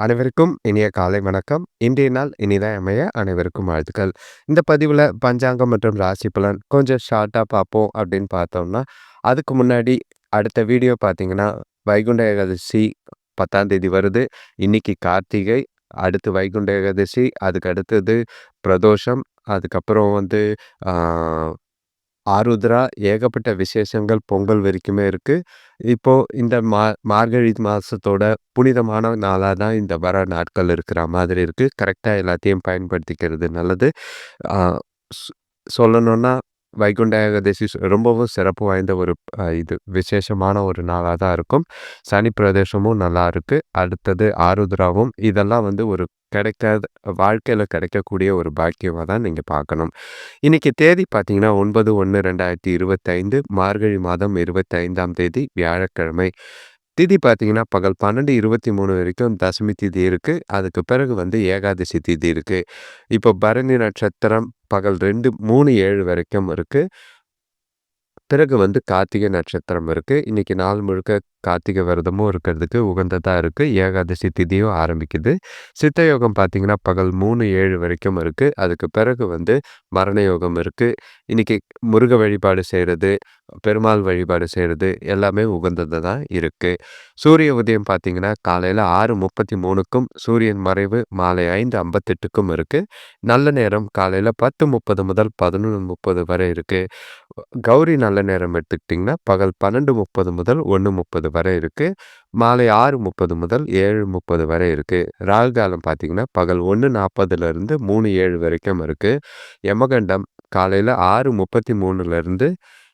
அனைவருக்கும் இனிய காலை வணக்கம். இன்றைய நாள் இனிதான் அமைய அனைவருக்கும் வாழ்த்துக்கள். இந்த பதிவில் பஞ்சாங்கம் மற்றும் ராசி பலன் கொஞ்சம் ஷார்ட்டாக பார்ப்போம் அப்படின்னு பார்த்தோம்னா, அதுக்கு முன்னாடி அடுத்த வீடியோ பார்த்தீங்கன்னா, வைகுண்ட ஏகாதசி 10ஆம் தேதி வருது. இன்னைக்கு கார்த்திகை, அடுத்து வைகுண்ட ஏகாதசி, அதுக்கு அடுத்தது பிரதோஷம், அதுக்கப்புறம் வந்து ஆருத்ரா ஏகப்பட்ட விசேஷங்கள் பொங்கல் வரைக்குமே இருக்குது இப்போது இந்த மா மார்கழி மாதத்தோட புனிதமான நாளாக தான் இந்த வர நாட்கள் இருக்கிற மாதிரி இருக்குது கரெக்டாக எல்லாத்தையும் பயன்படுத்திக்கிறது நல்லது. சொல்லணுன்னா வைகுண்ட ஏகாதசி ரொம்பவும் சிறப்பு வாய்ந்த ஒரு இது விசேஷமான ஒரு நாளாக தான் இருக்கும். சனி பிரதேசமும் நல்லா இருக்கு. அடுத்தது ஆருத்ராவும் இதெல்லாம் வந்து ஒரு கிடைக்காத வாழ்க்கையில் கிடைக்கக்கூடிய ஒரு பாக்கியமாக தான் நீங்கள் பார்க்கணும். இன்றைக்கி தேதி பார்த்தீங்கன்னா, 9/1/2025 மார்கழி மாதம் 25ஆம் தேதி வியாழக்கிழமை. திதி பார்த்தீங்கன்னா, பகல் 12:23 வரைக்கும் தசமி திதி இருக்குது அதுக்கு பிறகு வந்து ஏகாதசி திதி இருக்குது இப்போ பரணி நட்சத்திரம் பகல் ரெண்டு மூணு ஏழு வரைக்கும் இருக்குது பிறகு வந்து கார்த்திகை நட்சத்திரம் இருக்குது இன்றைக்கி நாள் முழுக்க கார்த்திகை விரதமும் இருக்கிறதுக்கு உகந்ததாக இருக்குது ஏகாதசி திதியும் ஆரம்பிக்குது. சித்த யோகம் பார்த்திங்கன்னா பகல் 3:07 வரைக்கும் இருக்குது அதுக்கு பிறகு வந்து மரண யோகம் இருக்குது இன்றைக்கி முருக வழிபாடு செய்கிறது பெருமாள் வழிபாடு செய்கிறது எல்லாமே உகந்தது தான் இருக்குது சூரிய உதயம் பார்த்தீங்கன்னா, காலையில 6:33க்கும் சூரியன் மறைவு மாலை ஐந்து ஐம்பத்தெட்டுக்கும் இருக்குது நல்ல நேரம் காலையில் பத்து முப்பது முதல் 11:30 வரை இருக்குது கௌரி நல்ல நேரம் எடுத்துக்கிட்டிங்கன்னா பகல் பன்னெண்டு முப்பது முதல் ஒன்று முப்பது வரை இருக்குது மாலை ஆறு முப்பது முதல் ஏழு முப்பது வரை இருக்குது ராகு காலம் பார்த்திங்கன்னா பகல் ஒன்று நாற்பதுலேருந்து மூணு ஏழு வரைக்கும் இருக்குது யமகண்டம் காலையில் ஆறு முப்பத்தி மூணுலேருந்து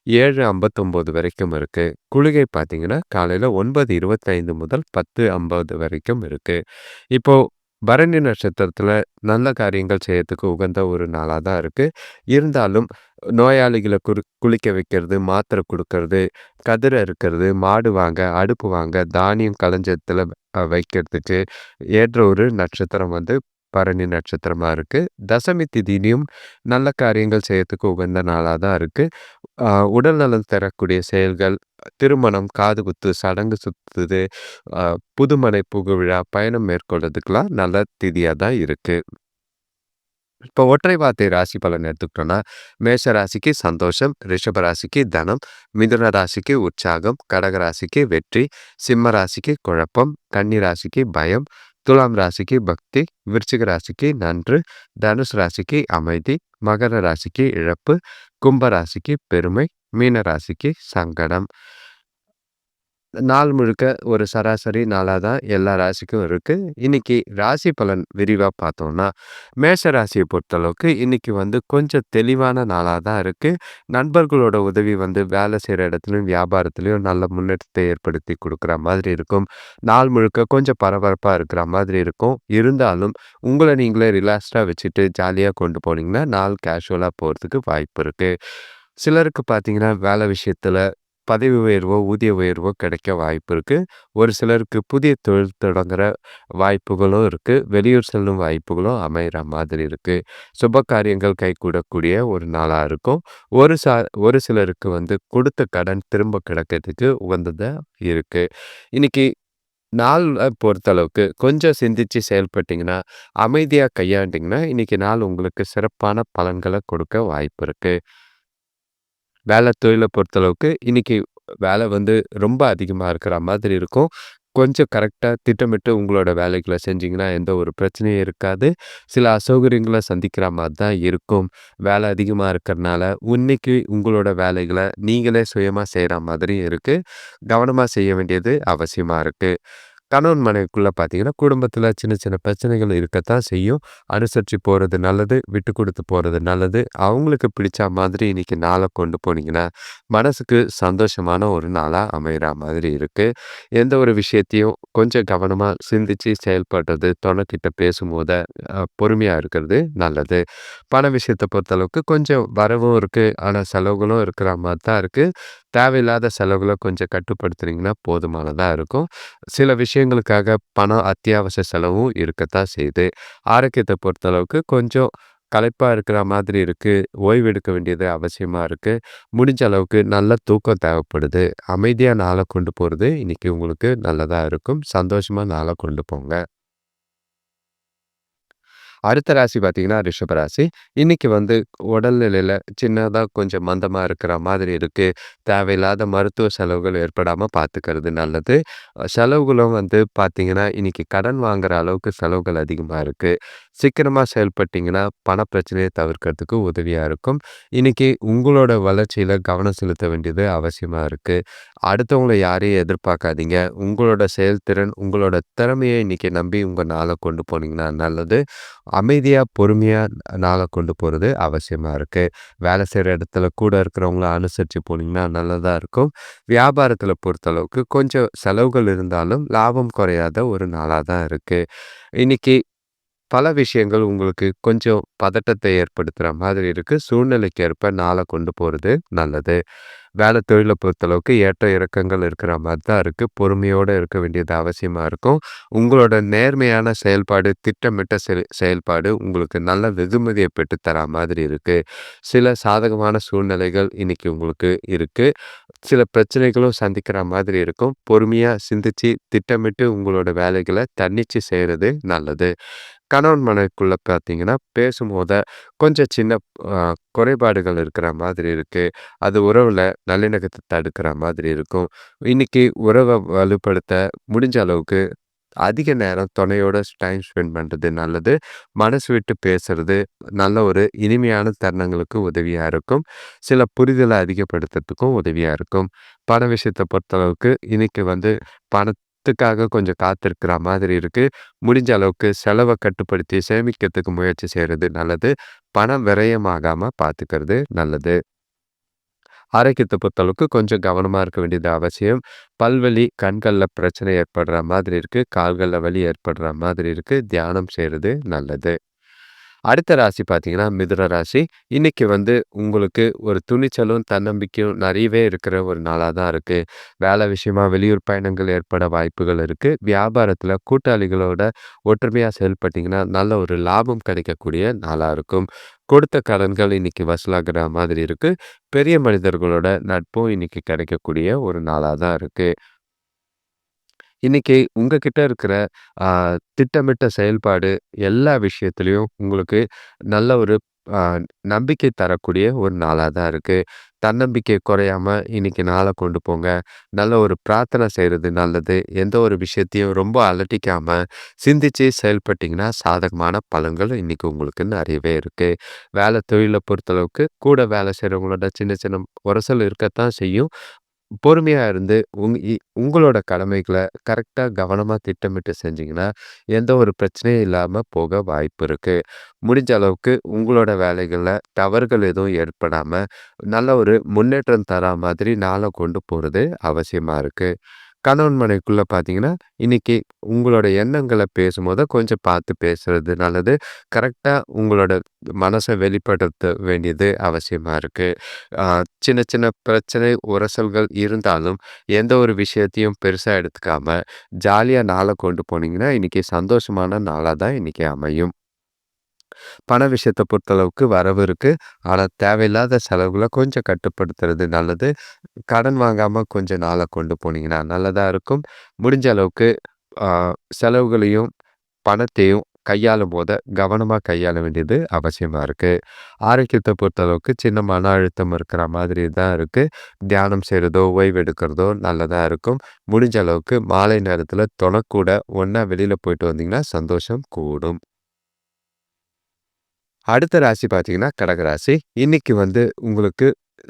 ஏழு ஐம்பத்தொம்போது வரைக்கும் இருக்குது குளிகை பார்த்திங்கன்னா காலையில் ஒன்பது இருபத்தைந்து முதல் பத்து ஐம்பது வரைக்கும் இருக்குது இப்போது பரணி நட்சத்திரத்தில் நல்ல காரியங்கள் செய்யறதுக்கு உகந்த ஒரு நாளாக தான் இருக்குது இருந்தாலும் நோயாளிகளை குரு குளிக்க வைக்கிறது, மாத்திரை கொடுக்கறது கதிரை அறுக்கிறது, மாடு வாங்க, அடுப்பு வாங்க, தானியம் களஞ்சத்தில் வைக்கிறதுக்கு ஏற்ற ஒரு நட்சத்திரம் வந்து பரணி நட்சத்திரமாக இருக்குது தசமி திதியிலும் நல்ல காரியங்கள் செய்யறதுக்கு உகந்த நாளாக தான் இருக்குது உடல் நலம் தரக்கூடிய செயல்கள், திருமணம், காது குத்து சடங்கு சுத்துது, அ புதுமனை புகுவிழா, பயணம் மேற்கொள்றதுக்கெலாம் நல்ல திதியாக தான் இருக்குது இப்போ ஒற்றை வார்த்தை ராசி பலன் எடுத்துக்கிட்டோம்னா, மேஷ ராசிக்கு சந்தோஷம், ரிஷப ராசிக்கு தனம், மிதுன ராசிக்கு உற்சாகம், கடக ராசிக்கு வெற்றி, சிம்ம ராசிக்கு குழப்பம், கன்னி ராசிக்கு பயம், துலாம் ராசிக்கு பக்தி, விருச்சிக ராசிக்கு நன்று, தனுஷ் ராசிக்கு அமைதி, மகர ராசிக்கு இழப்பு, கும்ப ராசிக்கு பெருமை, மீன ராசிக்கு சங்கடம். நாள் முழுக்க ஒரு சராசரி நாளாக தான் எல்லா ராசிக்கும் இருக்குது இன்றைக்கி ராசி பலன் விரிவாக பார்த்தோம்னா, மேஷ ராசியை பொறுத்தளவுக்கு இன்றைக்கி வந்து கொஞ்சம் தெளிவான நாளாக தான் இருக்குது நண்பர்களோட உதவி வந்து வேலை செய்கிற இடத்துலையும் வியாபாரத்துலேயும் நல்ல முன்னேற்றத்தை ஏற்படுத்தி கொடுக்குற மாதிரி இருக்கும். நாள் முழுக்க கொஞ்சம் பரபரப்பாக இருக்கிற மாதிரி இருக்கும். இருந்தாலும் உங்களை நீங்களே ரிலாக்ஸ்டாக வச்சுட்டு ஜாலியாக கொண்டு போனீங்கன்னா, நாள் கேஷுவலாக போகிறதுக்கு வாய்ப்பு இருக்குது சிலருக்கு பார்த்தீங்கன்னா, வேலை விஷயத்தில் பதவி உயர்வோ, ஊதிய உயர்வோ கிடைக்க வாய்ப்பு இருக்குது ஒரு சிலருக்கு புதிய தொழில் தொடங்குற வாய்ப்புகளும் இருக்குது வெளியூர் செல்லும் வாய்ப்புகளும் அமைகிற மாதிரி இருக்குது சுப காரியங்கள் கைகூடக்கூடிய ஒரு நாளாக இருக்கும். ஒரு சா ஒரு சிலருக்கு வந்து கொடுத்த கடன் திரும்ப கிடைக்கிறதுக்கு உகந்ததாக இருக்குது இன்றைக்கி நாள பொறுத்தளவுக்கு கொஞ்சம் சிந்திச்சு செயல்பட்டிங்கன்னா அமைதியாக கையாண்டிங்கன்னா இன்றைக்கி நாள் உங்களுக்கு சிறப்பான பலன்களை கொடுக்க வாய்ப்பு இருக்குது வேலை தொழிலை பொறுத்தளவுக்கு இன்னைக்கு வேலை வந்து ரொம்ப அதிகமாக இருக்கிற மாதிரி இருக்கும். கொஞ்சம் கரெக்டாக திட்டமிட்டு உங்களோட வேலைகளை செஞ்சீங்கன்னா, எந்த ஒரு பிரச்சனையும் இருக்காது. சில அசௌகரியங்களை சந்திக்கிற மாதிரி தான் இருக்கும். வேலை அதிகமாக இருக்கிறனால, இன்னைக்கு உங்களோட வேலைகளை நீங்களே சுயமாக செய்கிற மாதிரி இருக்குது கவனமாக செய்ய வேண்டியது அவசியமாக இருக்குது கணவன் மனைவிக்குள்ளே பார்த்தீங்கன்னா, குடும்பத்தில் சின்ன சின்ன பிரச்சனைகள் இருக்கத்தான் செய்யும். அனுசரித்து போகிறது நல்லது. விட்டு கொடுத்து போகிறது நல்லது. அவங்களுக்கு பிடிச்ச மாதிரி இன்னைக்கு நாளை கொண்டு போனீங்கன்னா, மனசுக்கு சந்தோஷமான ஒரு நாளாக அமைகிற மாதிரி இருக்குது எந்த ஒரு விஷயத்தையும் கொஞ்சம் கவனமாக சிந்தித்து செயல்படுறது, தொணக்கிட்ட பேசும்போது பொறுமையாக இருக்கிறது நல்லது. பண விஷயத்தை பொறுத்தளவுக்கு கொஞ்சம் வரவும் இருக்குது ஆனால் செலவுகளும் இருக்கிற மாதிரி தான் இருக்குது தேவையில்லாத செலவுகளை கொஞ்சம் கட்டுப்படுத்துனீங்கன்னா போதுமானதாக இருக்கும். சில விஷயங்களுக்காக பணம் அத்தியாவசிய செலவும் இருக்கத்தான் செய்யுது. ஆரோக்கியத்தை பொறுத்தளவுக்கு கொஞ்சம் களைப்பாக இருக்கிற மாதிரி இருக்குது ஓய்வு எடுக்க வேண்டியது அவசியமாக இருக்குது முடிஞ்ச அளவுக்கு நல்ல தூக்கம் தேவைப்படுது. அமைதியாக நாளை கொண்டு போகிறது இன்றைக்கி உங்களுக்கு நல்லதாக இருக்கும். சந்தோஷமாக நாளை கொண்டு போங்க. அடுத்த ராசி பார்த்தீங்கன்னா, ரிஷப ராசி. இன்னைக்கு வந்து உடல்நிலையில சின்னதாக கொஞ்சம் மந்தமாக இருக்கிற மாதிரி இருக்கு. தேவையில்லாத மருத்துவ செலவுகள் ஏற்படாமல் பார்த்துக்கிறது நல்லது. செலவுகளும் வந்து பார்த்தீங்கன்னா, இன்னைக்கு கடன் வாங்குற அளவுக்கு செலவுகள் அதிகமாக இருக்கு. சீக்கிரமாக செயல்பட்டீங்கன்னா, பண பிரச்சனையை தவிர்க்கிறதுக்கு உதவியாக இருக்கும். இன்னைக்கு உங்களோட வளர்ச்சியில் கவனம் செலுத்த வேண்டியது அவசியமாக இருக்கு. அடுத்தவங்களை யாரையும் எதிர்பார்க்காதீங்க. உங்களோட செயல்திறன், உங்களோட திறமையை இன்னைக்கு நம்பி உங்கள் நாளை கொண்டு போனீங்கன்னா நல்லது. அமைதியாக பொறுமையாக நாளை கொண்டு போகிறது அவசியமாக இருக்குது வேலை செய்கிற இடத்துல கூட இருக்கிறவங்கள அனுசரித்து போனீங்கன்னா நல்லதாக இருக்கும். வியாபாரத்தில் பொறுத்தளவுக்கு கொஞ்சம் செலவுகள் இருந்தாலும், லாபம் குறையாத ஒரு நாளாக தான் இருக்குது இன்னைக்கு பல விஷயங்கள் உங்களுக்கு கொஞ்சம் பதட்டத்தை ஏற்படுத்துகிற மாதிரி இருக்குது சூழ்நிலைக்கு ஏற்ப நாளை கொண்டு போகிறது நல்லது. வேலை தொழிலை பொறுத்தளவுக்கு ஏற்ற இறக்கங்கள் இருக்கிற மாதிரி தான் இருக்குது பொறுமையோடு இருக்க வேண்டியது அவசியமாக இருக்கும். உங்களோட நேர்மையான செயல்பாடு, திட்டமிட்ட செல் செயல்பாடு உங்களுக்கு நல்ல வெகுமதியை பெற்று தர மாதிரி இருக்குது சில சாதகமான சூழ்நிலைகள் இன்றைக்கி உங்களுக்கு இருக்குது சில பிரச்சனைகளும் சந்திக்கிற மாதிரி இருக்கும். பொறுமையாக சிந்தித்து திட்டமிட்டு உங்களோட வேலைகளை தன்னிச்சு செய்கிறது நல்லது. கணவன் மனைவிக்குள்ள பார்த்தீங்கன்னா, பேசும்போத கொஞ்சம் சின்ன குறைபாடுகள் இருக்கிற மாதிரி இருக்கு. அது உறவுல நல்லிணக்கத்தை தடுக்கிற மாதிரி இருக்கும். இன்னைக்கு உறவை வலுப்படுத்த முடிஞ்ச அளவுக்கு அதிக நேரம் துணையோட டைம் ஸ்பெண்ட் பண்ணுறது நல்லது. மனசு விட்டு பேசுறது நல்ல ஒரு இனிமையான தருணங்களுக்கு உதவியாக இருக்கும். சில புரிதலை அதிகப்படுத்துறதுக்கும் உதவியாக இருக்கும். பண விஷயத்தை பொறுத்தளவுக்கு இன்னைக்கு வந்து பண பணத்துக்காக கொஞ்சம் காத்திருக்கிற மாதிரி இருக்குது முடிஞ்ச அளவுக்கு செலவை கட்டுப்படுத்தி சேமிக்கிறதுக்கு முயற்சி செய்கிறது நல்லது. பணம் விரயமாகாமல் பார்த்துக்கிறது நல்லது. ஆரோக்கியத்தை பொறுத்தளவுக்கு கொஞ்சம் கவனமாக இருக்க வேண்டியது அவசியம். பல்வலி, கண்களில் பிரச்சனை ஏற்படுற மாதிரி இருக்குது கால்களில் வலி ஏற்படுற மாதிரி இருக்கு. தியானம் செய்கிறது நல்லது. அடுத்த ராசி பார்த்தீங்கன்னா, மிதுன ராசி. இன்னைக்கு வந்து உங்களுக்கு ஒரு துணிச்சலும், தன்னம்பிக்கையும் நிறையவே இருக்கிற ஒரு நாளாக தான் இருக்குது வேலை விஷயமா வெளியூர் பயணங்கள் ஏற்பட வாய்ப்புகள் இருக்குது வியாபாரத்தில் கூட்டாளிகளோட ஒற்றுமையாக செயல்பட்டிங்கன்னா நல்ல ஒரு லாபம் கிடைக்கக்கூடிய நாளாக இருக்கும். கொடுத்த கடன்கள் இன்னைக்கு வசூலாகிற மாதிரி இருக்குது பெரிய மனிதர்களோட நட்பும் இன்னைக்கு கிடைக்கக்கூடிய ஒரு நாளாக தான் இருக்குது இன்னைக்கு உங்ககிட்ட இருக்கிற திட்டமிட்ட செயல்பாடு எல்லா விஷயத்துலையும் உங்களுக்கு நல்ல ஒரு நம்பிக்கை தரக்கூடிய ஒரு நாளாக தான் இருக்குது தன்னம்பிக்கை குறையாம இன்னைக்கு நாளை கொண்டு போங்க. நல்ல ஒரு பிரார்த்தனை செய்கிறது நல்லது. எந்த ஒரு விஷயத்தையும் ரொம்ப அலட்டிக்காம, சிந்திச்சு செயல்பட்டிங்கன்னா சாதகமான பலன்கள் இன்னைக்கு உங்களுக்கு நிறையவே இருக்குது வேலை தொழிலை பொறுத்தளவுக்கு கூட வேலை செய்கிறவங்களோட சின்ன சின்ன உரசல் இருக்கத்தான் செய்யும். பொறுமையாக இருந்து உங் இ உங்களோட கடமைகளை கரெக்டாக கவனமாக திட்டமிட்டு செஞ்சிங்கன்னா எந்த ஒரு பிரச்சனையும் இல்லாமல் போக வாய்ப்பு இருக்குது முடிஞ்ச அளவுக்கு உங்களோட வேலைகளில் தவறுகள் எதுவும் ஏற்படாமல் நல்ல ஒரு முன்னேற்றம் தரா மாதிரி நாளை கொண்டு போகிறது அவசியமாக இருக்குது கணவன் மனைவிக்குள்ள பார்த்தீங்கன்னா, இன்னைக்கு உங்களோட எண்ணங்களை பேசும்போது கொஞ்சம் பார்த்து பேசுறது நல்லது. கரெக்டாக உங்களோட மனசை வெளிப்படுத்த வேண்டியது அவசியமாக இருக்குது சின்ன சின்ன பிரச்சனை, உரசல்கள் இருந்தாலும், எந்த ஒரு விஷயத்தையும் பெருசாக எடுத்துக்காமல் ஜாலியாக நாளை கொண்டு போனீங்கன்னா, இன்றைக்கி சந்தோஷமான நாளாக தான் இன்றைக்கி அமையும். பண விஷயத்தை பொறுத்தளவுக்கு வரவு இருக்குது ஆனால் தேவையில்லாத செலவுகளை கொஞ்சம் கட்டுப்படுத்துறது நல்லது. கடன் வாங்காமல் கொஞ்சம் நாளை கொண்டு போனீங்கன்னா நல்லதாக இருக்கும். முடிஞ்ச அளவுக்கு செலவுகளையும், பணத்தையும் கையாளும் போது கவனமாக கையாள வேண்டியது அவசியமாக இருக்குது ஆரோக்கியத்தை பொறுத்தளவுக்கு சின்ன மன அழுத்தம் இருக்கிற மாதிரி தான் இருக்குது தியானம் செய்கிறதோ ஓய்வு எடுக்கிறதோ நல்லதாக இருக்கும். முடிஞ்ச அளவுக்கு மாலை நேரத்தில் தொணக்கூட ஒன்றா வெளியில் போயிட்டு வந்தீங்கன்னா, சந்தோஷம் கூடும். அடுத்த ராசி பார்த்தீங்கன்னா, கடக ராசி. இன்னைக்கு வந்து உங்களுக்கு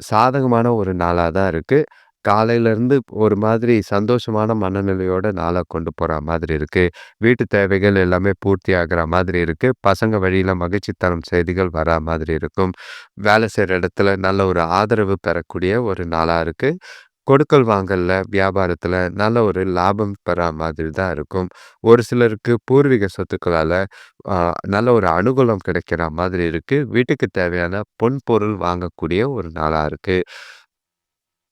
சாதகமான ஒரு நாளாக தான் இருக்குது காலையிலேருந்து ஒரு மாதிரி சந்தோஷமான மனநிலையோட நாளாக கொண்டு போகிற மாதிரி இருக்குது வீட்டு தேவைகள் எல்லாமே பூர்த்தி ஆகுற மாதிரி இருக்குது பசங்க வழியில் மகிழ்ச்சி தரும் செய்திகள் வரா மாதிரி இருக்கும். வேலை செய்கிற இடத்துல நல்ல ஒரு ஆதரவு பெறக்கூடிய ஒரு நாளாக இருக்குது கொடுக்கல் வாங்கல்ல, வியாபாரத்துல நல்ல ஒரு லாபம் பெறா மாதிரி தான் இருக்கும். ஒரு சிலருக்கு பூர்வீக சொத்துக்களால அ நல்ல ஒரு அனுகூலம் கிடைக்கிற மாதிரி இருக்கு. வீட்டுக்கு தேவையான பொன் பொருள் வாங்கக்கூடிய ஒரு நாளா இருக்கு.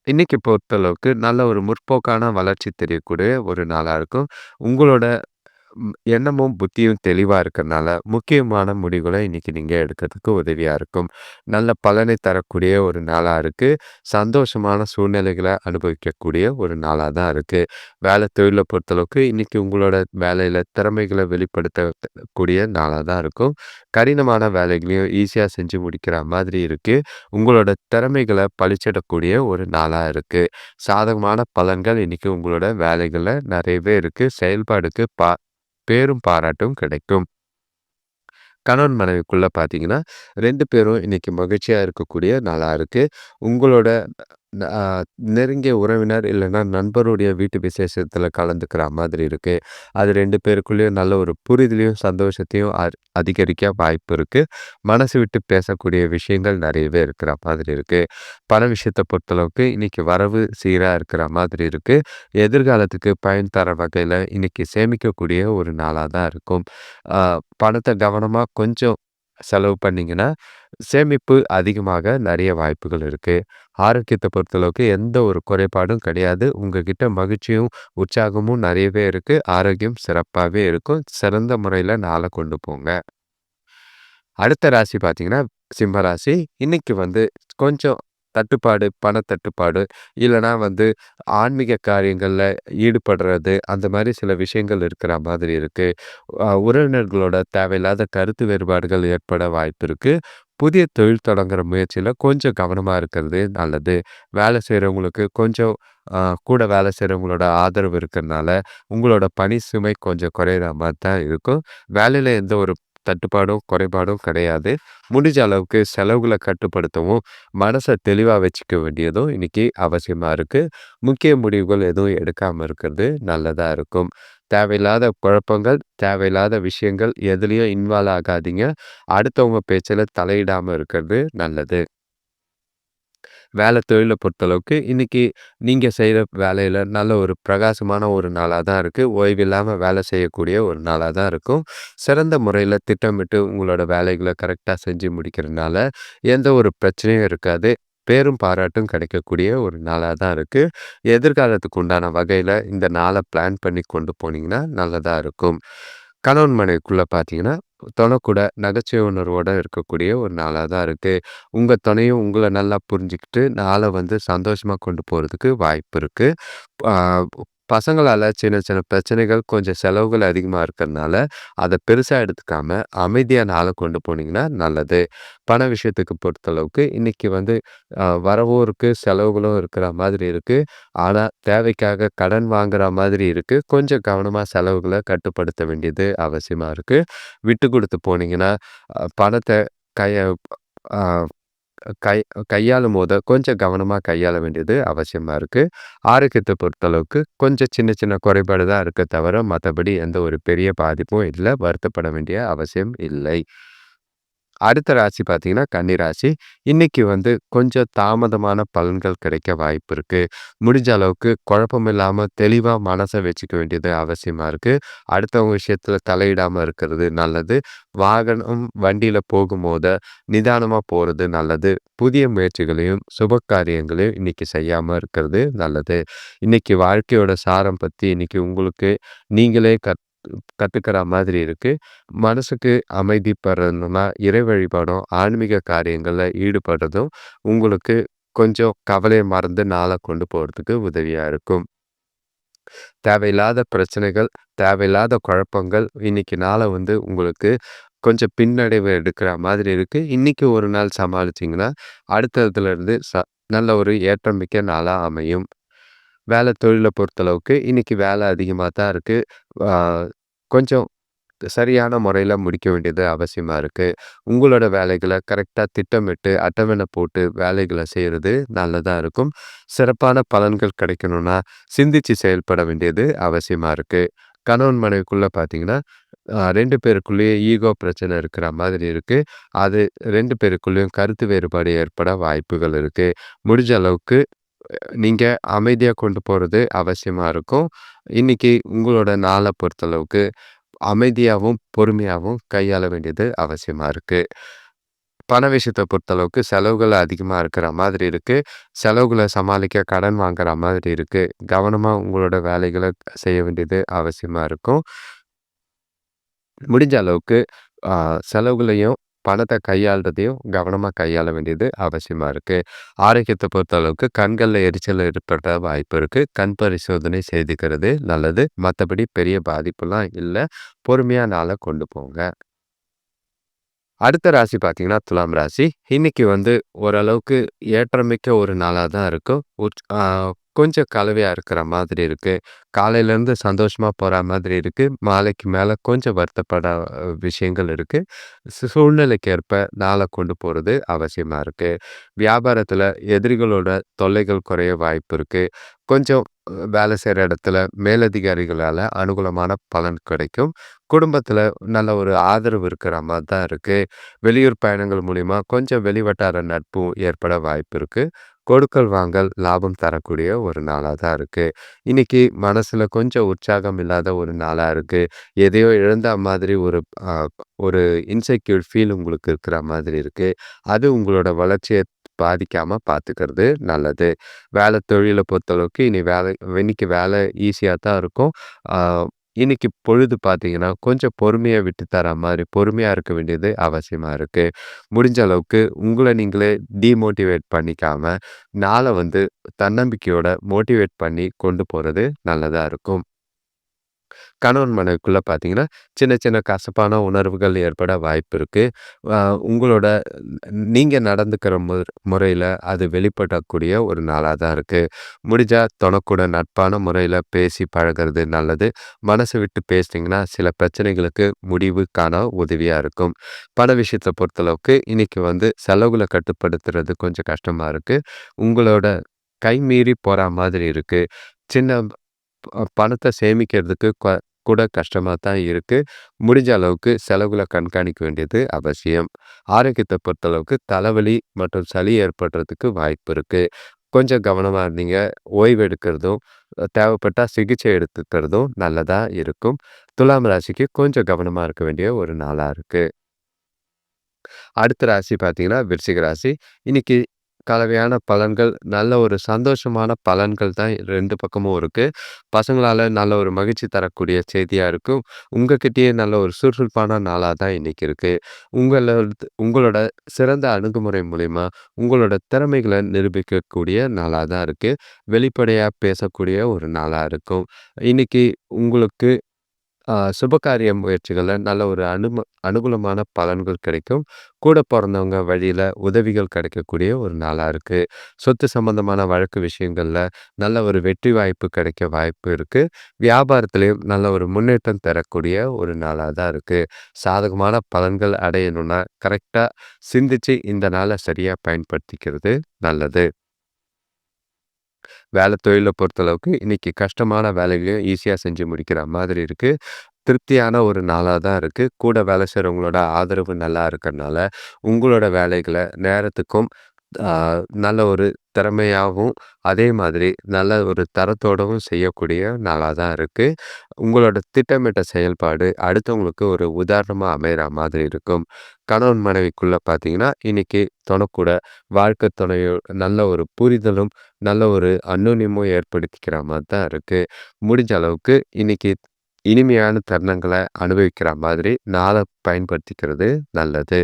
இன்னைக்கு பொறுத்தளவுக்கு நல்ல ஒரு முற்போக்கான வளர்ச்சி தெரியக்கூடிய ஒரு நாளா இருக்கும். உங்களோட ம் எண்ணமும், புத்தியும் தெளிவா இருக்கறனால, முக்கியமான முடிவுகள இன்னைக்கு நீங்க எடுக்கிறதுக்கு உதவியா இருக்கும். நல்ல பலனை தரக்கூடிய ஒரு நாளா இருக்கு. சந்தோஷமான சூழ்நிலைகள அனுபவிக்கக்கூடிய ஒரு நாளா தான் இருக்கு. வேலை தொழில பொறுத்தளவுக்கு இன்னைக்கு உங்களோட வேலையில திறமைகள வெளிப்படுத்தக்கூடிய கூடிய நாளா தான் இருக்கும். கடினமான வேலைகளையும் ஈஸியா செஞ்சு முடிக்கிற மாதிரி இருக்கு. உங்களோட திறமைகள பளிச்சிடக்கூடிய ஒரு நாளா இருக்கு. சாதகமான பலன்கள் இன்னைக்கு உங்களோட வேலைகள்ல நெறையவே இருக்கு. செயல்பாடுக்கு பா பேரும் பாராட்டும் கிடைக்கும். கணவன் மனைவிக்குள்ளே பார்த்தீங்கன்னா, ரெண்டு பேரும் இன்னைக்கு மகிழ்ச்சியாக இருக்கக்கூடிய நல்லா இருக்குது உங்களோட நெருங்கிய உறவினர் இல்லைன்னா நண்பருடைய வீட்டு விசேஷத்தில் கலந்துக்கிற மாதிரி இருக்குது அது ரெண்டு பேருக்குள்ளேயும் நல்ல ஒரு புரிதலையும், சந்தோஷத்தையும் அதிகரிக்க வாய்ப்பு இருக்குது மனசு விட்டு பேசக்கூடிய விஷயங்கள் நிறையவே இருக்கிற மாதிரி இருக்குது பண விஷயத்தை பொறுத்தளவுக்கு இன்றைக்கி வரவு சீராக இருக்கிற மாதிரி இருக்குது எதிர்காலத்துக்கு பயன் தர வகையில் இன்றைக்கி சேமிக்கக்கூடிய ஒரு நாளாக தான் இருக்கும். பணத்தை கவனமாக கொஞ்சம் செலவு பண்ணிங்கன்னா சேமிப்பு அதிகமாக நிறைய வாய்ப்புகள் இருக்குது ஆரோக்கியத்தை பொறுத்தளவுக்கு எந்த ஒரு குறைபாடும் கிடையாது. உங்ககிட்ட மகிழ்ச்சியும், உற்சாகமும் நிறையவே இருக்குது ஆரோக்கியம் சிறப்பாகவே இருக்கும். சிறந்த முறையில் நாளை கொண்டு போங்க. அடுத்த ராசி பார்த்தீங்கன்னா, சிம்ம ராசி. இன்னைக்கு வந்து கொஞ்சம் தட்டுப்பாடு, பண தட்டுப்பாடு, இல்லன்னா வந்து ஆன்மீக காரியங்களில் ஈடுபடுறது, அந்த மாதிரி சில விஷயங்கள் இருக்கிற மாதிரி இருக்குது உறவினர்களோட தேவையில்லாத கருத்து வேறுபாடுகள் ஏற்பட வாய்ப்பு இருக்குது புதிய தொழில் தொடங்குற முயற்சியில் கொஞ்சம் கவனமாக இருக்கிறது நல்லது. வேலை செய்கிறவங்களுக்கு கொஞ்சம் கூட வேலை செய்கிறவங்களோட ஆதரவு இருக்கிறனால, உங்களோட பணி சுமை கொஞ்சம் குறையிற மாதிரி தான் இருக்கும். வேலையில் எந்த ஒரு தட்டுப்பாடும், குறைபாடும் கிடையாது. முடிஞ்ச அளவுக்கு செலவுகளை கட்டுப்படுத்தவும், மனசை தெளிவாக வச்சுக்க வேண்டியதும் இன்னைக்கு அவசியமாக இருக்குது முக்கிய முடிவுகள் எதுவும் எடுக்காமல் இருக்கிறது நல்லதாக இருக்கும். தேவையில்லாத குழப்பங்கள், தேவையில்லாத விஷயங்கள் எதுலேயும் இன்வால்வ் ஆகாதீங்க. அடுத்தவங்க பேச்சில் தலையிடாமல் இருக்கிறது நல்லது. வேலை தொழிலை பொறுத்தளவுக்கு இன்றைக்கி நீங்கள் செய்கிற வேலையில் நல்ல ஒரு பிரகாசமான ஒரு நாளாக தான் இருக்குது ஓய்வில்லாமல் வேலை செய்யக்கூடிய ஒரு நாளாக தான் இருக்கும். சிறந்த முறையில் திட்டமிட்டு உங்களோட வேலைகளை கரெக்டாக செஞ்சு முடிக்கிறனால, எந்த ஒரு பிரச்சனையும் இருக்காது. பேரும் பாராட்டும் கிடைக்கக்கூடிய ஒரு நாளாக தான் இருக்குது எதிர்காலத்துக்கு உண்டான வகையில் இந்த நாளை பிளான் பண்ணி கொண்டு போனீங்கன்னா, நல்லதாக இருக்கும். கணவன் மனைவிக்குள்ளே பார்த்தீங்கன்னா, துணைக்கூட நகைச்சுவை உணர்வோட இருக்கக்கூடிய ஒரு நாளாக தான் இருக்கு. உங்க துணையும் உங்களை நல்லா புரிஞ்சுக்கிட்டு, நாளை வந்து சந்தோஷமா கொண்டு போறதுக்கு வாய்ப்பு இருக்கு. பசங்களால் சின்ன சின்ன பிரச்சனைகள், கொஞ்சம் செலவுகள் அதிகமாக இருக்கிறதுனால அதை பெருசாக எடுத்துக்காம அமைதியாக நாளை கொண்டு போனீங்கன்னா நல்லது. பண விஷயத்துக்கு பொறுத்தளவுக்கு இன்றைக்கி வந்து வரவும் இருக்குது செலவுகளும் இருக்கிற மாதிரி இருக்குது ஆனால் தேவைக்காக கடன் வாங்குற மாதிரி இருக்குது கொஞ்சம் கவனமாக செலவுகளை கட்டுப்படுத்த வேண்டியது அவசியமாக இருக்குது விட்டு கொடுத்து போனீங்கன்னா, பணத்தை கைய கை கையாளும் போது கொஞ்சம் கவனமாக கையாள வேண்டியது அவசியமாக இருக்குது ஆரோக்கியத்தை பொறுத்தளவுக்கு கொஞ்சம் சின்ன சின்ன குறைபாடு தான் இருக்க தவிர, மற்றபடி எந்த ஒரு பெரிய பாதிப்பும் இல்லை வருத்தப்பட வேண்டிய அவசியம் இல்லை. அடுத்த ராசி பார்த்தீங்கன்னா, கன்னி ராசி. இன்னைக்கு வந்து கொஞ்சம் தாமதமான பலன்கள் கிடைக்க வாய்ப்பு இருக்கு. முடிஞ்ச அளவுக்கு குழப்பம் இல்லாம தெளிவா மனசை வச்சுக்க வேண்டியது அவசியமா இருக்கு. அடுத்தவங்க விஷயத்துல தலையிடாம இருக்கிறது நல்லது. வாகனம், வண்டியில போகும்போது நிதானமா போறது நல்லது. புதிய முயற்சிகளையும், சுப காரியங்களையும் இன்னைக்கு செய்யாம இருக்கிறது நல்லது. இன்னைக்கு வாழ்க்கையோட சாரம் பத்தி இன்னைக்கு உங்களுக்கு நீங்களே கத் கற்றுக்கிற மாதிரி இருக்குது மனசுக்கு அமைதி பெறணும்னா, இறை வழிபாடும், ஆன்மீக காரியங்களில் ஈடுபடுறதும் உங்களுக்கு கொஞ்சம் கவலையை மறந்து நாளை கொண்டு போகிறதுக்கு உதவியாக இருக்கும். தேவையில்லாத பிரச்சனைகள், தேவையில்லாத குழப்பங்கள் இன்னைக்கு நாளை வந்து உங்களுக்கு கொஞ்சம் பின்னடைவு எடுக்கிற மாதிரி இருக்குது இன்னைக்கு ஒரு நாள் சமாளிச்சிங்கன்னா அடுத்ததுலேருந்து ச நல்ல ஒரு ஏற்றம் மிக்க அமையும். வேலை தொழிலை பொறுத்தளவுக்கு இன்னைக்கு வேலை அதிகமாக தான் இருக்குது கொஞ்சம் சரியான முறையில் முடிக்க வேண்டியது அவசியமாக இருக்குது உங்களோட வேலைகளை கரெக்டாக திட்டமிட்டு, அட்டவணை போட்டு வேலைகளை செய்கிறது நல்லதாக இருக்கும். சிறப்பான பலன்கள் கிடைக்கணும்னா, சிந்திச்சு செயல்பட வேண்டியது அவசியமாக இருக்குது கணவன் மனைவிக்குள்ளே பார்த்தீங்கன்னா, ரெண்டு பேருக்குள்ளேயே ஈகோ பிரச்சனை இருக்கிற மாதிரி இருக்குது அது ரெண்டு பேருக்குள்ளேயும் கருத்து வேறுபாடு ஏற்பட வாய்ப்புகள் இருக்குது முடிஞ்ச அளவுக்கு நீங்கள் அமைதியாக கொண்டு போகிறது அவசியமாக இருக்கும். இன்னைக்கு உங்களோட நாளை பொறுத்தளவுக்கு அமைதியாகவும் பொறுமையாகவும் கையாள வேண்டியது அவசியமாக இருக்குது பண விஷயத்தை பொறுத்தளவுக்கு செலவுகள் அதிகமாக இருக்கிற மாதிரி இருக்குது செலவுகளை சமாளிக்க கடன் வாங்குற மாதிரி இருக்குது கவனமாக உங்களோட வேலைகளை செய்ய வேண்டியது அவசியமாக இருக்கும். முடிஞ்ச அளவுக்கு செலவுகளையும், பணத்தை கையாள்றதையும் கவனமா கையாள வேண்டியது அவசியமா இருக்கு. ஆரோக்கியத்தை பொறுத்த அளவுக்கு கண்கள்ல எரிச்சல் ஏற்பட வாய்ப்பு இருக்கு. கண் பரிசோதனை செய்துக்கிறது நல்லது. மத்தபடி பெரிய பாதிப்புலாம் இல்லை பொறுமையாக நாளை கொண்டு போங்க. அடுத்த ராசி பார்த்தீங்கன்னா, துலாம் ராசி. இன்னைக்கு வந்து ஓரளவுக்கு ஏற்றமிக்க ஒரு நாளாக தான் இருக்கும். உச் கொஞ்சம் கலவையாக இருக்கிற மாதிரி இருக்குது காலையிலேருந்து சந்தோஷமாக போகிற மாதிரி இருக்குது மாலைக்கு மேலே கொஞ்சம் வருத்தப்பட விஷயங்கள் இருக்குது சூழ்நிலைக்கு ஏற்ப நாளை கொண்டு போகிறது அவசியமாக இருக்குது வியாபாரத்தில் எதிரிகளோட தொல்லைகள் குறைய வாய்ப்பு இருக்குது கொஞ்சம் வேலை செய்கிற இடத்துல மேலதிகாரிகளால் அனுகூலமான பலன் கிடைக்கும். குடும்பத்தில் நல்ல ஒரு ஆதரவு இருக்கிற மாதிரி தான் இருக்குது வெளியூர் பயணங்கள் மூலிமா கொஞ்சம் வெளிவட்டார நட்பும் ஏற்பட வாய்ப்பு இருக்குது கொடுக்கல் வாங்கல் லாபம் தரக்கூடிய ஒரு நாளாக தான் இருக்குது இன்னைக்கு மனசில் கொஞ்சம் உற்சாகம் இல்லாத ஒரு நாளாக இருக்குது எதையோ இழந்த மாதிரி ஒரு ஒரு இன்செக்யூர் ஃபீல் உங்களுக்கு இருக்கிற மாதிரி இருக்குது அது உங்களோட வளர்ச்சியை பாதிக்காமல் பார்த்துக்கிறது நல்லது. வேலை தொழிலை பொறுத்தளவுக்கு இனி வேலை இன்னைக்கு வேலை ஈஸியாக தான் இருக்கும். இன்னைக்கு பொழுது பார்த்தீங்கன்னா, கொஞ்சம் பொறுமையை விட்டு தர மாதிரி பொறுமையாக இருக்க வேண்டியது அவசியமாக இருக்குது முடிஞ்ச அளவுக்கு உங்களை நீங்களே டிமோட்டிவேட் பண்ணிக்காமல் நாளை வந்து தன்னம்பிக்கையோட மோட்டிவேட் பண்ணி கொண்டு போகிறது நல்லதாக இருக்கும். கணவன் மனைவிக்குள்ளே பார்த்தீங்கன்னா, சின்ன சின்ன கசப்பான உணர்வுகள் ஏற்பட வாய்ப்பு இருக்குது உங்களோட நீங்கள் நடந்துக்கிற மு முறையில் அது வெளிப்படக்கூடிய ஒரு நாளாக தான் இருக்குது முடிஞ்சால் தொணக்கூட நட்பான முறையில் பேசி பழகுறது நல்லது. மனசை விட்டு பேசிட்டிங்கன்னா சில பிரச்சனைகளுக்கு முடிவு காண உதவியாக இருக்கும். பண விஷயத்தை பொறுத்தளவுக்கு இன்றைக்கி வந்து செலவுகளை கட்டுப்படுத்துறது கொஞ்சம் கஷ்டமாக இருக்குது உங்களோட கை மீறி மாதிரி இருக்குது சின்ன பணத்தை சேமிக்கிறதுக்கு கூட கஷ்டமாக தான் இருக்கு. முடிஞ்ச அளவுக்கு செலவுகளை கண்காணிக்க வேண்டியது அவசியம். ஆரோக்கியத்தை பொறுத்தளவுக்கு தலைவலி மற்றும் சளி ஏற்படுறதுக்கு வாய்ப்பு இருக்குது கொஞ்சம் கவனமாக இருந்தீங்க. ஓய்வு எடுக்கிறதும், தேவைப்பட்டால் சிகிச்சை எடுத்துக்கிறதும் நல்லதாக இருக்கும். துலாம் ராசிக்கு கொஞ்சம் கவனமாக இருக்க வேண்டிய ஒரு நாளாக இருக்குது அடுத்த ராசி பார்த்தீங்கன்னா, விருச்சிக ராசி. இன்னைக்கு கலவையான பலன்கள், நல்ல ஒரு சந்தோஷமான பலன்கள் தான் 2 பக்கமும் இருக்கு. பசங்களால நல்ல ஒரு மகிழ்ச்சி தரக்கூடிய செய்தியா இருக்கும். உங்ககிட்டயே நல்ல ஒரு சுறுசுறுப்பான நாளா தான் இன்னைக்கு இருக்கு. உங்களோட உங்களோட சிறந்த அணுகுமுறை மூலியமா உங்களோட திறமைகள நிரூபிக்கக்கூடிய நாளா தான் இருக்கு. வெளிப்படையா பேசக்கூடிய ஒரு நாளா இருக்கும். இன்னைக்கு உங்களுக்கு சுபகாரிய முயற்சிகளில் நல்ல ஒரு அனும அனுகூலமான பலன்கள் கிடைக்கும். கூட பிறந்தவங்க வழியில் உதவிகள் கிடைக்கக்கூடிய ஒரு நாளாக இருக்குது சொத்து சம்பந்தமான வழக்கு விஷயங்களில் நல்ல ஒரு வெற்றி வாய்ப்பு கிடைக்க வாய்ப்பு இருக்குது வியாபாரத்துலேயும் நல்ல ஒரு முன்னேற்றம் தரக்கூடிய ஒரு நாளாக தான் இருக்குது சாதகமான பலன்கள் அடையணும்னா, கரெக்டாக சிந்திச்சு இந்த நாளை சரியாக பயன்படுத்திக்கிறது நல்லது. வேலை தொழில பொறுத்தளவுக்கு இன்னைக்கு கஷ்டமான வேலைகளையும் ஈஸியாக செஞ்சு முடிக்கிற மாதிரி இருக்கு. திருப்தியான ஒரு நாளாக தான் இருக்கு. கூட வேலை செய்கிறவங்களோட ஆதரவு நல்லா இருக்கறனால, உங்களோட வேலைகளை நேரத்துக்கும் நல்ல ஒரு திறமையாகவும் அதே மாதிரி நல்ல ஒரு தரத்தோடவும் செய்யக்கூடிய நாளாக தான் இருக்குது உங்களோட திட்டமிட்ட செயல்பாடு அடுத்தவங்களுக்கு ஒரு உதாரணமாக அமைகிற மாதிரி இருக்கும். கணவன் மனைவிக்குள்ளே பார்த்தீங்கன்னா, இன்னைக்கு தொணக்கூட வாழ்க்கை துணையோ நல்ல ஒரு புரிதலும், நல்ல ஒரு அந்யோன்யமும் ஏற்படுத்திக்கிற மாதிரி தான் இருக்குது முடிஞ்ச அளவுக்கு இன்னைக்கு இனிமையான தருணங்களை அனுபவிக்கிற மாதிரி நாளை பயன்படுத்திக்கிறது நல்லது.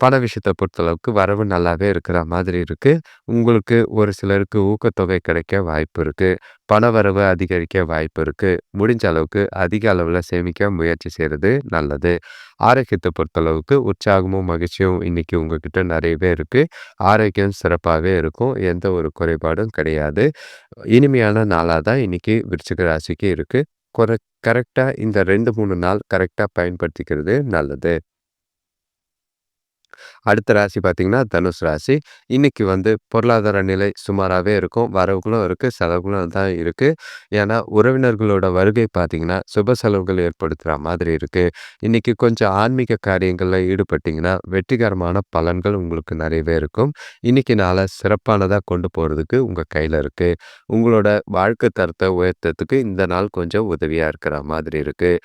பண விஷயத்தை பொறுத்தளவுக்கு வரவு நல்லாவே இருக்கிற மாதிரி இருக்குது உங்களுக்கு ஒரு சிலருக்கு ஊக்கத்தொகை கிடைக்க வாய்ப்பு இருக்குது பண வரவு அதிகரிக்க வாய்ப்பு இருக்குது முடிஞ்ச அளவுக்கு அதிக அளவில் சேமிக்க முயற்சி செய்கிறது நல்லது. ஆரோக்கியத்தை பொறுத்தளவுக்கு உற்சாகமும், மகிழ்ச்சியும் இன்றைக்கி உங்ககிட்ட நிறையவே இருக்குது ஆரோக்கியம் சிறப்பாகவே இருக்கும். எந்த ஒரு குறைபாடும் கிடையாது. இனிமையான நாளாக தான் இன்றைக்கி விருச்சிக ராசிக்கு இருக்குது கொர கரெக்டாக இந்த 2, 3 நாள் கரெக்டாக பயன்படுத்திக்கிறது நல்லது. அடுத்த ராசி பார்த்தீங்கன்னா, தனுஷ் ராசி. இன்னைக்கு வந்து பொருளாதார நிலை சுமாராகவே இருக்கும். வரவுகளும் இருக்குது செலவுகளும் தான் இருக்குது ஏன்னா, உறவினர்களோட வருகை பார்த்திங்கன்னா சுப செலவுகள் ஏற்படுத்துகிற மாதிரி இருக்குது இன்றைக்கி கொஞ்சம் ஆன்மீக காரியங்களில் ஈடுபட்டிங்கன்னா வெற்றிகரமான பலன்கள் உங்களுக்கு நிறையவே இருக்கும். இன்னைக்கு நாளை சிறப்பானதாக கொண்டு போகிறதுக்கு உங்கள் கையில் இருக்குது உங்களோட வாழ்க்கை தரத்தை உயர்த்தறதுக்கு இந்த நாள் கொஞ்சம் உதவியாக இருக்கிற மாதிரி இருக்குது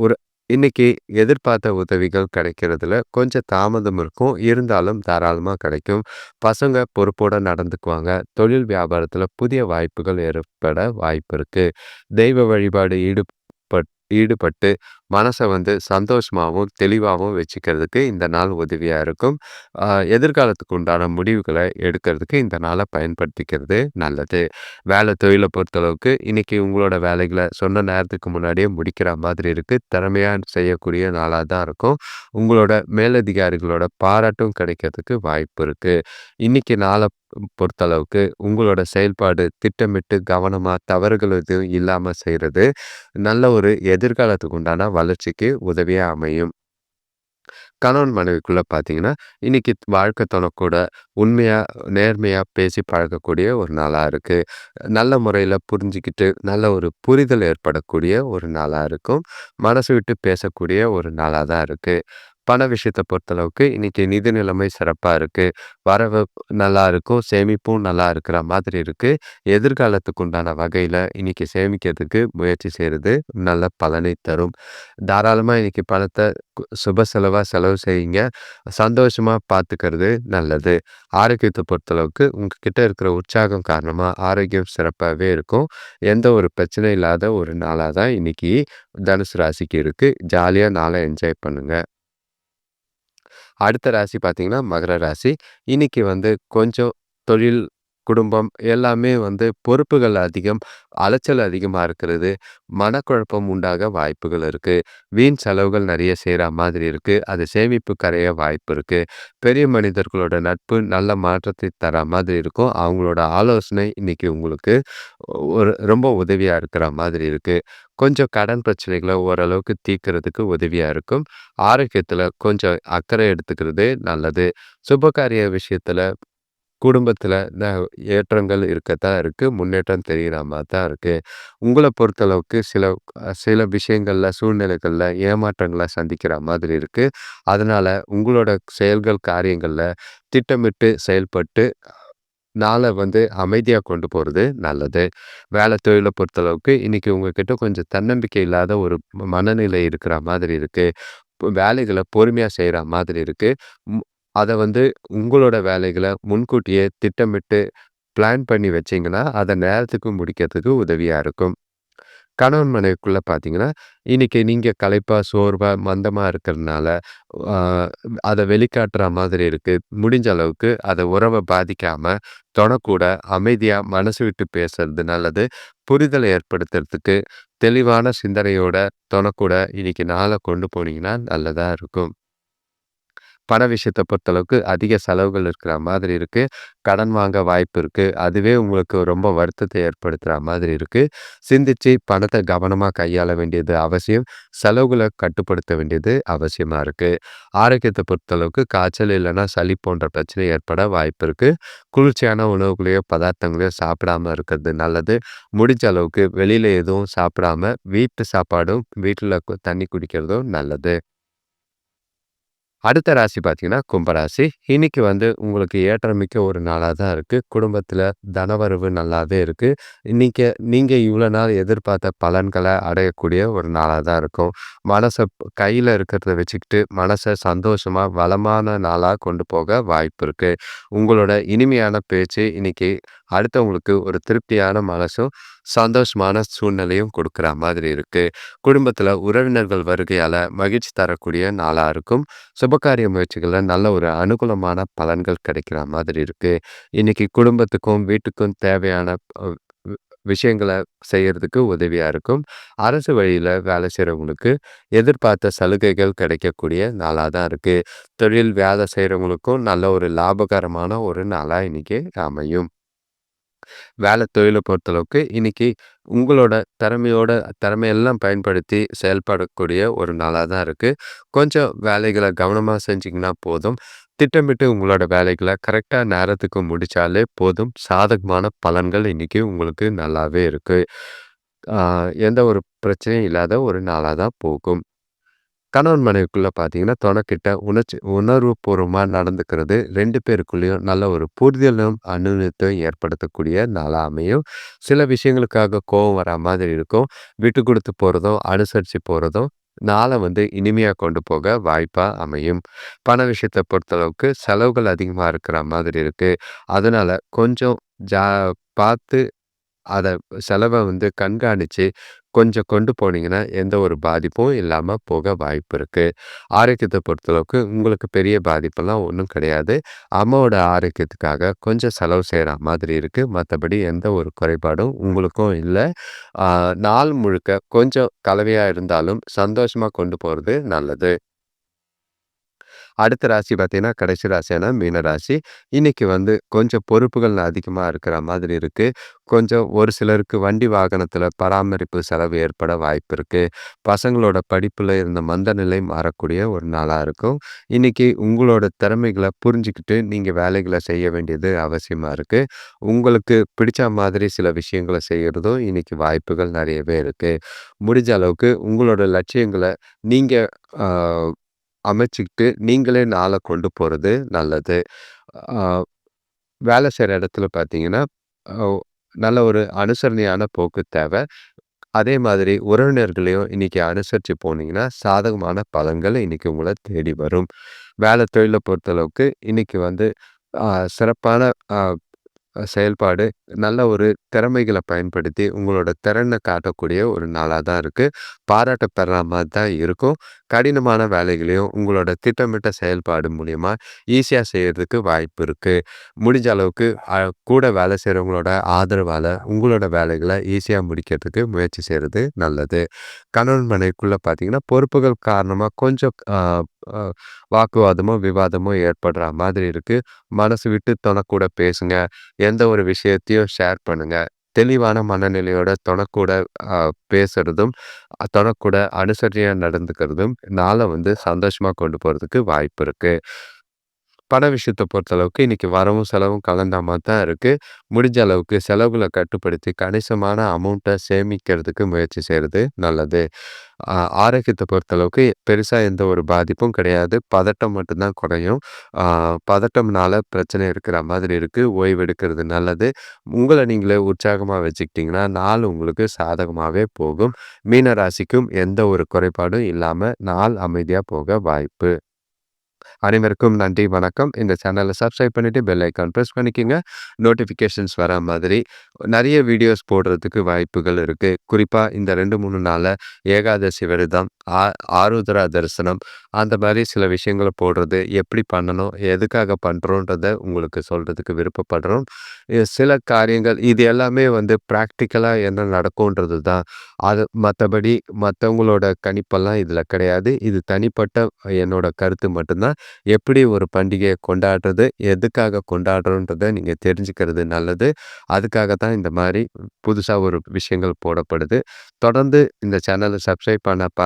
ஒரு இன்னைக்கு எதிர்பார்த்த உதவிகள் கிடைக்கிறதுல கொஞ்சம் தாமதம் இருக்கும். இருந்தாலும் தாராளமாக கிடைக்கும். பசங்க பொறுப்போட நடந்துக்குவாங்க. தொழில் வியாபாரத்தில் புதிய வாய்ப்புகள் ஏற்பட வாய்ப்பு இருக்குது தெய்வ வழிபாடு ஈடுபட் ஈடுபட்டு மனசை வந்து சந்தோஷமாகவும் தெளிவாகவும் வச்சுக்கிறதுக்கு இந்த நாள் உதவியாக இருக்கும். எதிர்காலத்துக்கு உண்டான முடிவுகளை எடுக்கிறதுக்கு இந்த நாளை பயன்படுத்திக்கிறது நல்லது. வேலை தொழிலை பொறுத்தளவுக்கு இன்றைக்கி உங்களோட வேலைகளை சொன்ன நேரத்துக்கு முன்னாடியே முடிக்கிற மாதிரி இருக்குது திறமையாக செய்யக்கூடிய நாளாக தான் இருக்கும். உங்களோட மேலதிகாரிகளோட பாராட்டும் கிடைக்கிறதுக்கு வாய்ப்பு இருக்குது இன்றைக்கி நாளை பொறுத்தளவுக்கு உங்களோட செயல்பாடு திட்டமிட்டு கவனமாக தவறுகள் எதுவும் இல்லாமல் செய்கிறது நல்ல ஒரு எதிர்காலத்துக்கு உண்டான வளர்ச்சிக்கு உதவியாக அமையும் கணவன் மனைவிக்குள்ள பார்த்தீங்கன்னா, இன்னைக்கு வாழ்க்கை துணை உண்மையாக நேர்மையாக பேசி பழகக்கூடிய ஒரு நாளாக இருக்கு. நல்ல முறையில் புரிஞ்சுக்கிட்டு, நல்ல ஒரு புரிதல் ஏற்படக்கூடிய ஒரு நாளாக இருக்கும். மனசு விட்டு பேசக்கூடிய ஒரு நாளாக தான் இருக்குது பண விஷயத்தை பொறுத்தளவுக்கு இன்னைக்கு நிதி நிலைமை சிறப்பாக இருக்குது வரவு நல்லா இருக்கும். சேமிப்பும் நல்லா இருக்கிற மாதிரி இருக்குது எதிர்காலத்துக்கு உண்டான வகையில் இன்னைக்கு சேமிக்கிறதுக்கு முயற்சி செய்கிறது நல்ல பலனை தரும். தாராளமாக இன்னைக்கு பணத்தை சுப செலவாக செலவு செய்யுங்க. சந்தோஷமாக பார்த்துக்கிறது நல்லது. ஆரோக்கியத்தை பொறுத்தளவுக்கு உங்ககிட்ட இருக்கிற உற்சாகம் காரணமாக ஆரோக்கியம் சிறப்பாகவே இருக்கும். எந்த ஒரு பிரச்சனை இல்லாத ஒரு நாளாக தான் இன்னைக்கு தனுசு ராசிக்கு இருக்குது ஜாலியாக நாளை என்ஜாய் பண்ணுங்கள் அடுத்த ராசி பார்த்தீங்கன்னா, மகர ராசி. இன்றைக்கி வந்து கொஞ்சம் தொழில், குடும்பம் எல்லாமே வந்து பொறுப்புகள் அதிகம், அலைச்சல் அதிகமாக இருக்கிறது, மனக்குழப்பம் உண்டாக வாய்ப்புகள் இருக்குது வீண் செலவுகள் நிறைய செய்கிற மாதிரி இருக்குது அது சேமிப்பு கரைய வாய்ப்பு இருக்குது பெரிய மனிதர்களோட நட்பு நல்ல மாற்றத்தை தர மாதிரி இருக்கும். அவங்களோட ஆலோசனை இன்னைக்கு உங்களுக்கு ஒரு ரொம்ப உதவியாக இருக்கிற மாதிரி இருக்குது கொஞ்சம் கடன் பிரச்சனைகளை ஓரளவுக்கு தீர்க்கறதுக்கு உதவியாக இருக்கும். ஆரோக்கியத்தில் கொஞ்சம் அக்கறை எடுத்துக்கிறது நல்லது. சுபகாரிய விஷயத்தில் குடும்பத்தில் இந்த ஏற்றங்கள் இருக்கத்தான் இருக்குது முன்னேற்றம் தெரிகிற மாதிரி தான் இருக்குது உங்களை பொறுத்தளவுக்கு சில சில விஷயங்களில் சூழ்நிலைகளில் ஏமாற்றங்களை சந்திக்கிற மாதிரி இருக்குது அதனால் உங்களோட செயல்கள், காரியங்களில் திட்டமிட்டு செயல்பட்டு நாளை வந்து அமைதியாக கொண்டு போகிறது நல்லது. வேலை தொழிலை பொறுத்தளவுக்கு இன்றைக்கி உங்ககிட்ட கொஞ்சம் தன்னம்பிக்கை இல்லாத ஒரு மனநிலை இருக்கிற மாதிரி இருக்குது வேலைகளை பொறுமையாக செய்கிற மாதிரி இருக்குது அதை வந்து உங்களோட வேலைகளை முன்கூட்டியே திட்டமிட்டு பிளான் பண்ணி வச்சீங்கன்னா, அதை நேரத்துக்கு முடிக்கிறதுக்கு உதவியாக இருக்கும். கணவன் மனைவிக்குள்ளே பார்த்தீங்கன்னா, இன்றைக்கி நீங்கள் களைப்பாக சோர்வாக மந்தமாக இருக்கிறதுனால, அதை வெளிக்காட்டுற மாதிரி இருக்குது முடிஞ்ச அளவுக்கு அதை உறவை பாதிக்காமல் தொடக்கூட அமைதியாக மனசு விட்டு பேசுறது நல்லது. புரிதலை ஏற்படுத்துறதுக்கு தெளிவான சிந்தனையோட தொணக்கூட இன்னைக்கு நாளை கொண்டு போனீங்கன்னா நல்லதாக இருக்கும். பண விஷயத்தை பொறுத்தளவுக்கு அதிக செலவுகள் இருக்கிற மாதிரி இருக்குது கடன் வாங்க வாய்ப்பு இருக்குது அதுவே உங்களுக்கு ரொம்ப வருத்தத்தை ஏற்படுத்துகிற மாதிரி இருக்குது சிந்திச்சு பணத்தை கவனமாக கையாள வேண்டியது அவசியம். செலவுகளை கட்டுப்படுத்த வேண்டியது அவசியமாக இருக்குது ஆரோக்கியத்தை பொறுத்தளவுக்கு காய்ச்சல் இல்லைன்னா சளி போன்ற பிரச்சனை ஏற்பட வாய்ப்பு இருக்குது குளிர்ச்சியான உணவுகளையோ, பதார்த்தங்களையோ சாப்பிடாம இருக்கிறது நல்லது. முடிஞ்ச அளவுக்கு வெளியில் எதுவும் சாப்பிடாம, வீட்டு சாப்பாடும், வீட்டில் தண்ணி குடிக்கிறதும் நல்லது. அடுத்த ராசி பார்த்தீங்கன்னா, கும்பராசி. இன்னைக்கு வந்து உங்களுக்கு ஏற்றமிக்க ஒரு நாளாக தான் இருக்குது குடும்பத்தில் தனவரவு நல்லாவே இருக்குது இன்னைக்கு நீங்கள் இவ்வளோ நாள் எதிர்பார்த்த பலன்களை அடையக்கூடிய ஒரு நாளாக தான் இருக்கும். மனசை கையில் இருக்கிறத வச்சுக்கிட்டு, மனசை சந்தோஷமா, வளமான நாளாக கொண்டு போக வாய்ப்பு இருக்குது உங்களோட இனிமையான பேச்சு இன்னைக்கு அடுத்தவங்களுக்கு ஒரு திருப்தியான மனசும், சந்தோஷமான சூழ்நிலையும் கொடுக்குற மாதிரி இருக்குது குடும்பத்தில் உறவினர்கள் வருகையால் மகிழ்ச்சி தரக்கூடிய நாளாக இருக்கும். சுபகாரிய முயற்சிகளில் நல்ல ஒரு அனுகூலமான பலன்கள் கிடைக்கிற மாதிரி இருக்குது இன்றைக்கி குடும்பத்துக்கும், வீட்டுக்கும் தேவையான விஷயங்களை விஷயங்கள உதவியாக இருக்கும். அரசு வழியில் வேலை செய்கிறவங்களுக்கு எதிர்பார்த்த சலுகைகள் கிடைக்கக்கூடிய நாளாக தான் இருக்குது தொழில் வேலை செய்கிறவங்களுக்கும் நல்ல ஒரு லாபகரமான ஒரு நாளாக இன்றைக்கி அமையும். வேலை தொழிலை பொறுத்தளவுக்கு இன்றைக்கி உங்களோட திறமையோட திறமையெல்லாம் பயன்படுத்தி செயல்படக்கூடிய ஒரு நாளாக தான் இருக்குது கொஞ்சம் வேலைகளை கவனமாக செஞ்சிங்கன்னா போதும். திட்டமிட்டு உங்களோட வேலைகளை கரெக்டாக நேரத்துக்கு முடித்தாலே போதும். சாதகமான பலன்கள் இன்றைக்கி உங்களுக்கு நல்லாவே இருக்குது எந்த ஒரு பிரச்சனையும் இல்லாத ஒரு நாளாக தான் போகும். கணவன் மனைவிக்குள்ளே பார்த்தீங்கன்னா, தொணக்கிட்ட உணர்ச்சி உணர்வுபூர்வமா நடந்துக்கிறது ரெண்டு பேருக்குள்ளேயும் நல்ல ஒரு புரிதலும், அந்யோன்யத்தையும் ஏற்படுத்தக்கூடிய நாளாக அமையும். சில விஷயங்களுக்காக கோபம் வரா மாதிரி இருக்கும். விட்டு கொடுத்து போகிறதும் அனுசரித்து போகிறதும் நாளை வந்து இனிமையாக கொண்டு போக வாய்ப்பாக அமையும். பண விஷயத்தை பொறுத்தளவுக்கு செலவுகள் அதிகமாக இருக்கிற மாதிரி இருக்குது அதனால் கொஞ்சம் ஜா பார்த்து அதை செலவை வந்து கண்காணித்து கொஞ்சம் கொண்டு போனீங்கன்னா, எந்த ஒரு பாதிப்பும் இல்லாமல் போக வாய்ப்பு இருக்குது ஆரோக்கியத்தை பொறுத்தளவுக்கு உங்களுக்கு பெரிய பாதிப்பெல்லாம் ஒன்றும் கிடையாது. அம்மாவோட ஆரோக்கியத்துக்காக கொஞ்சம் செலவு செய்கிற மாதிரி இருக்குது மற்றபடி எந்த ஒரு குறைபாடும் உங்களுக்கும் இல்லை நாள் முழுக்க கொஞ்சம் கலவையாக இருந்தாலும் சந்தோஷமாக கொண்டு போகிறது நல்லது. அடுத்த ராசி பார்த்தீங்கன்னா, கடைசி ராசியான மீன ராசி. இன்னைக்கு வந்து கொஞ்சம் பொறுப்புகள் அதிகமாக இருக்கிற மாதிரி இருக்கு. கொஞ்சம் ஒரு சிலருக்கு வண்டி வாகனத்தில் பராமரிப்பு செலவு ஏற்பட வாய்ப்பு இருக்கு. பசங்களோட படிப்பில் இருந்த மந்த நிலை மாறக்கூடிய ஒரு நாளாக இருக்கும். இன்னைக்கு உங்களோட திறமைகளை புரிஞ்சுக்கிட்டு நீங்கள் வேலைகளை செய்ய வேண்டியது அவசியமாக இருக்கு. உங்களுக்கு பிடிச்ச மாதிரி சில விஷயங்கள செய்கிறதும் இன்னைக்கு வாய்ப்புகள் நிறையவே இருக்கு. முடிஞ்ச அளவுக்கு உங்களோட லட்சியங்களை நீங்கள் அமைச்சுக்கிட்டு நீங்களே நாளை கொண்டு போகிறது நல்லது. ஆ வேலை செய்கிற இடத்துல பார்த்தீங்கன்னா, நல்ல ஒரு அனுசரணையான போக்கு தேவை அதே மாதிரி உறவினர்களையும் இன்னைக்கு அனுசரிச்சு போனீங்கன்னா, சாதகமான பலன்கள் இன்னைக்கு உங்கள தேடி வரும். வேலை தொழில பொறுத்தளவுக்கு இன்னைக்கு வந்து சிறப்பான செயல்பாடு, நல்ல ஒரு திறமைகளை பயன்படுத்தி உங்களோட திறனை காட்டக்கூடிய ஒரு நாளாக தான் இருக்குது பாராட்ட பெற மாதிரி தான் இருக்கும். கடினமான வேலைகளையும் உங்களோட திட்டமிட்ட செயல்பாடு மூலயமா ஈஸியாக செய்கிறதுக்கு வாய்ப்பு இருக்குது முடிஞ்ச அளவுக்கு கூட வேலை செய்கிறவங்களோட ஆதரவால் உங்களோட வேலைகளை ஈஸியாக முடிக்கிறதுக்கு முயற்சி செய்கிறது நல்லது. கணவன் மனைவிக்குள்ளே பார்த்தீங்கன்னா, பொறுப்புகள் காரணமாக கொஞ்சம் வாக்குவாதமோ, விவாதமோ ஏற்படுற மாதிரி இருக்குது மனசு விட்டு தொணக்கூட பேசுங்க. எந்த ஒரு விஷயத்தையும் ஷேர் பண்ணுங்க. தெளிவான மனநிலையோட தொணக்கூட பேசுறதும், தொணக்கூட அனுசரணையா நடந்துக்கிறதும் நாளை வந்து சந்தோஷமாக கொண்டு போகிறதுக்கு வாய்ப்பு இருக்குது பண விஷயத்தை பொறுத்தளவுக்கு இன்னைக்கு வரவும், செலவும் கலந்த மாதிரி தான் இருக்குது முடிஞ்ச அளவுக்கு செலவுகளை கட்டுப்படுத்தி கணிசமான அமௌண்ட்டை சேமிக்கிறதுக்கு முயற்சி செய்கிறது நல்லது. ஆரோக்கியத்தை பொறுத்தளவுக்கு பெருசாக எந்த ஒரு பாதிப்பும் கிடையாது. பதட்டம் மட்டும்தான் குறையும். பதட்டம்னால பிரச்சனை இருக்கிற மாதிரி இருக்குது ஓய்வெடுக்கிறது நல்லது. உங்களை நீங்களே உற்சாகமாக வச்சுக்கிட்டிங்கன்னா நாள் உங்களுக்கு சாதகமாகவே போகும். மீன ராசிக்கும் எந்த ஒரு குறைபாடும் இல்லாமல் நாள் அமைதியாக போக வாய்ப்பு. அனைவருக்கும் நன்றி, வணக்கம். இந்த சேனலை சப்ஸ்கிரைப் பண்ணிவிட்டு பெல் ஐக்கான் ப்ரெஸ் பண்ணிக்கோங்க நோட்டிஃபிகேஷன்ஸ் வர மாதிரி நிறைய வீடியோஸ் போடுறதுக்கு வாய்ப்புகள் இருக்குது குறிப்பாக இந்த ரெண்டு மூணு நாளில் ஏகாதசி விரதம், ஆ ஆருத்ரா தரிசனம் அந்த மாதிரி சில விஷயங்கள போடுறது, எப்படி பண்ணணும், எதுக்காக பண்றோன்றத உங்களுக்கு சொல்கிறதுக்கு விருப்பப்படுறோம். சில காரியங்கள் இது எல்லாமே வந்து ப்ராக்டிக்கலாக என்ன நடக்கும்ன்றது தான். அது மற்றபடி மற்றவங்களோட கணிப்பெல்லாம் இதில் கிடையாது. இது தனிப்பட்ட என்னோட கருத்து மட்டும்தான் எப்படி ஒரு பண்டிகையை கொண்டாடுறது, எதுக்காக கொண்டாடுறோன்றத நீங்கள் தெரிஞ்சுக்கிறது நல்லது. அதுக்காக தான் இந்த மாதிரி புதுசாக ஒரு விஷயங்கள் போடப்படுது. தொடர்ந்து இந்த சேனலை சப்ஸ்கிரைப் பண்ண ப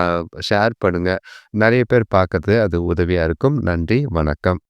ஷேர் பண்ணுங்கள் நிறைய பேர் பார்க்கறது அது உதவியாக இருக்கும். நன்றி, வணக்கம்.